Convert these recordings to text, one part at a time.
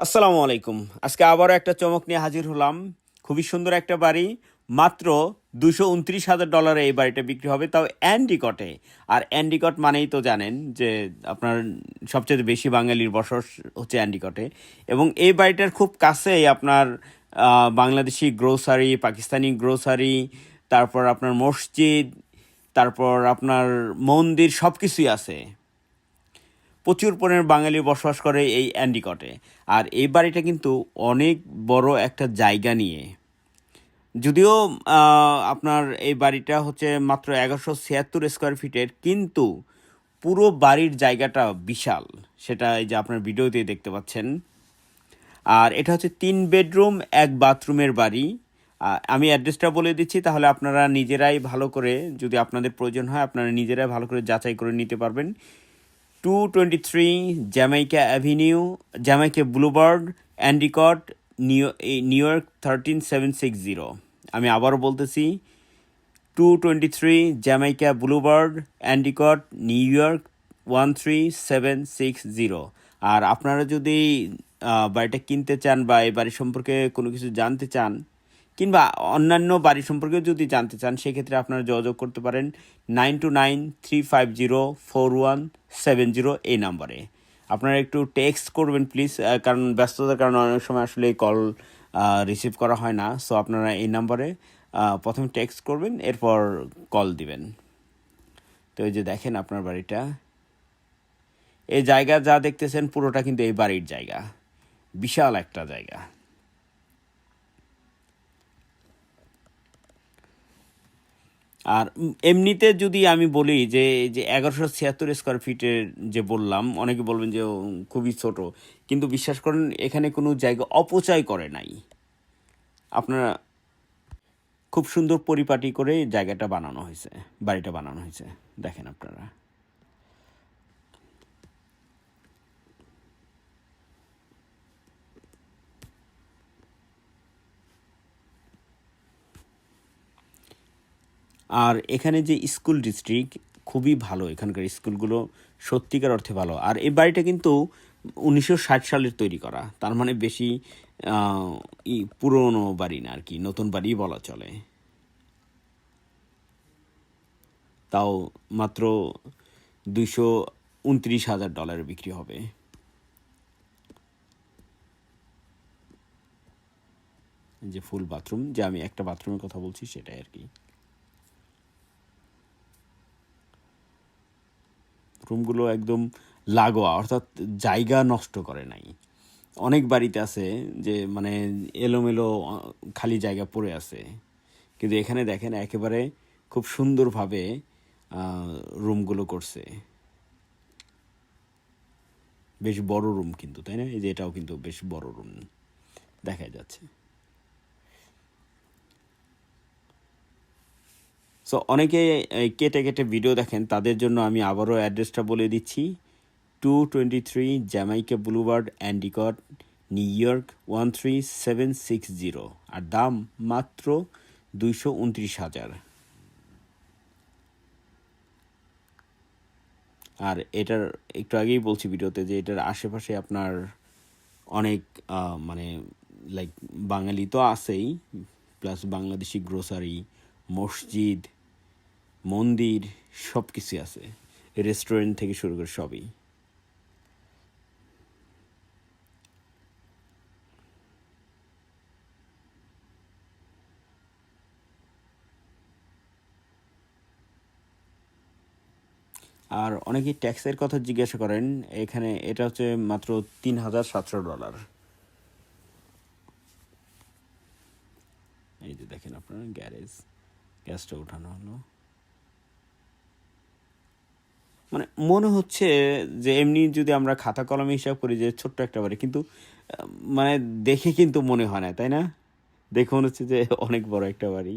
আসসালামু আলাইকুম। আজকে আবারও একটা চমক নিয়ে হাজির হলাম। খুবই সুন্দর একটা বাড়ি। মাত্র দুশো উনত্রিশ হাজার ডলারে এই বাড়িটা বিক্রি হবে, তাও অ্যান্ডিকটে। আর অ্যান্ডিকট মানেই তো জানেন যে আপনার সবচেয়ে বেশি বাঙালির বসবাস হচ্ছে অ্যান্ডিকটে। এবং এই বাড়িটার খুব কাছেই আপনার বাংলাদেশি গ্রোসারি, পাকিস্তানি গ্রোসারি, তারপর আপনার মসজিদ, তারপর আপনার মন্দির সব কিছুই আছে। প্রচুর পরিমাণে বাঙালি বসবাস করে এই অ্যান্ডিকটে। আর এই বাড়িটা কিন্তু অনেক বড় একটা জায়গা নিয়ে। যদিও আপনার এই বাড়িটা হচ্ছে মাত্র এগারোশো ছিয়াত্তর স্কোয়ার ফিটের কিন্তু পুরো বাড়ির জায়গাটা বিশাল। সেটা এই যে আপনার ভিডিওতে দেখতে পাচ্ছেন। আর এটা হচ্ছে তিন বেডরুম, এক বাথরুমের বাড়ি। আমি অ্যাড্রেসটা বলে দিচ্ছি, তাহলে আপনারা নিজেরাই ভালো করে, যদি আপনাদের প্রয়োজন হয়, আপনারা নিজেরাই ভালো করে যাচাই করে নিতে পারবেন। Two twenty three Jamaica avenue Jamaica Bluebird Endicott New New York thirteen seven six zero আমি আবারও বলতেছি two twenty three Jamaica Bluebird Endicott New York one three seven six zero আর আপনারা যদি বাড়িটা কিনতে চান বা এই বাড়ি সম্পর্কে কোনো কিছু জানতে চান কিংবা অন্যান্য বাড়ি সম্পর্কে যদি জানতে চান, সেক্ষেত্রে আপনারা যোগাযোগ করতে পারেন nine two nine three five zero four one seven zero এই নাম্বারে। আপনারা একটু টেক্সট করবেন প্লিজ কারণ ব্যস্ততার কারণে অনেক সময় আসলে কল রিসিভ করা হয় না। সো আপনারা এই নাম্বারে প্রথমে টেক্সট করবেন, এরপর কল দিবেন। তো এই যে দেখেন আপনার বাড়িটা। এই জায়গা যা দেখতেছেন, পুরোটা কিন্তু এই বাড়ির জায়গা। বিশাল একটা জায়গা। আর এমনিতে যদি আমি বলি যে যে এগারোশো ছিয়াত্তর স্কোয়ার ফিটের যে বললাম, অনেকে বলবেন যে খুবই ছোট। কিন্তু বিশ্বাস করেন, এখানে কোনো জায়গা অপচয় করে নাই। আপনারা খুব সুন্দর পরিপাটি করে জায়গাটা বানানো হয়েছে, বাড়িটা বানানো হয়েছে। দেখেন আপনারা। আর এখানে যে স্কুল ডিস্ট্রিক্ট, খুবই ভালো। এখানকার স্কুলগুলো সত্যিকার অর্থে ভালো। আর এই বাড়িটা কিন্তু উনিশশো ষাট সালের তৈরি করা। তার মানে বেশি পুরনো বাড়ি না আর কি নতুন বাড়ি বলা চলে। তাও মাত্র দুইশো উনত্রিশ হাজার ডলার বিক্রি হবে। যে ফুল বাথরুম, যে আমি একটা বাথরুমের কথা বলছি সেটাই আর কি রুমগুলো একদম লাগোয়া, অর্থাৎ জায়গা নষ্ট করে নাই। অনেক বাড়িতে আছে যে মানে এলোমেলো খালি জায়গা পড়ে আছে। কিন্তু এখানে দেখেন একেবারে খুব সুন্দরভাবে রুমগুলো করছে। বেশ বড় রুম কিন্তু, তাই না? এই যে এটাও কিন্তু বেশ বড় রুম। দেখা যাচ্ছে। সো অনেকে কেটে কেটে ভিডিও দেখেন। তাদের জন্য আমি আবারও অ্যাড্রেসটা বলে দিচ্ছি। Two twenty three Jamaica Bluebird Endicott New York one three seven six zero আর দাম মাত্র দুইশো উনত্রিশ হাজার। আর এটার, একটু আগেই বলছি ভিডিওতে যে এটার আশেপাশে আপনার অনেক মানে লাইক বাঙালি তো আছেই। প্লাস বাংলাদেশি গ্রোসারি মসজিদ মন্দির সব কিছুই আছে। রেস্টুরেন্ট থেকে শুরু করে সবই। আর অনেকেই ট্যাক্সের কথা জিজ্ঞাসা করেন, এখানে এটা হচ্ছে মাত্র তিন হাজার সাতশো ডলার। এই যে দেখেন আপনার, গ্যারেজ, গ্যাসটা উঠানো হলো। মানে মনে হচ্ছে যে এমনি যদি আমরা খাতা কলমে হিসাব করি যে ছোট্ট একটা বাড়ি, কিন্তু মানে দেখে কিন্তু মনে হয় না, তাই না? দেখে মনে হচ্ছে যে অনেক বড় একটা বাড়ি।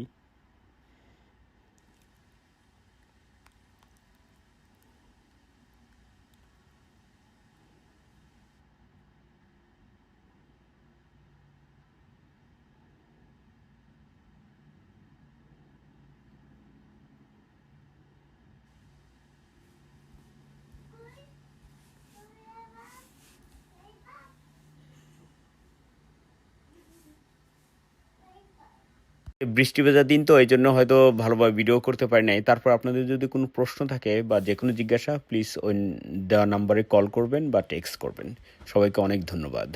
বৃষ্টি ভেজা দিন তো এই জন্য হয়তো ভালোভাবে ভিডিও করতে পারি নাই। তারপর আপনাদের যদি কোনো প্রশ্ন থাকে বা যে কোনো জিজ্ঞাসা প্লিজ ওই দেওয়া নাম্বারে কল করবেন বা টেক্সট করবেন। সবাইকে অনেক ধন্যবাদ।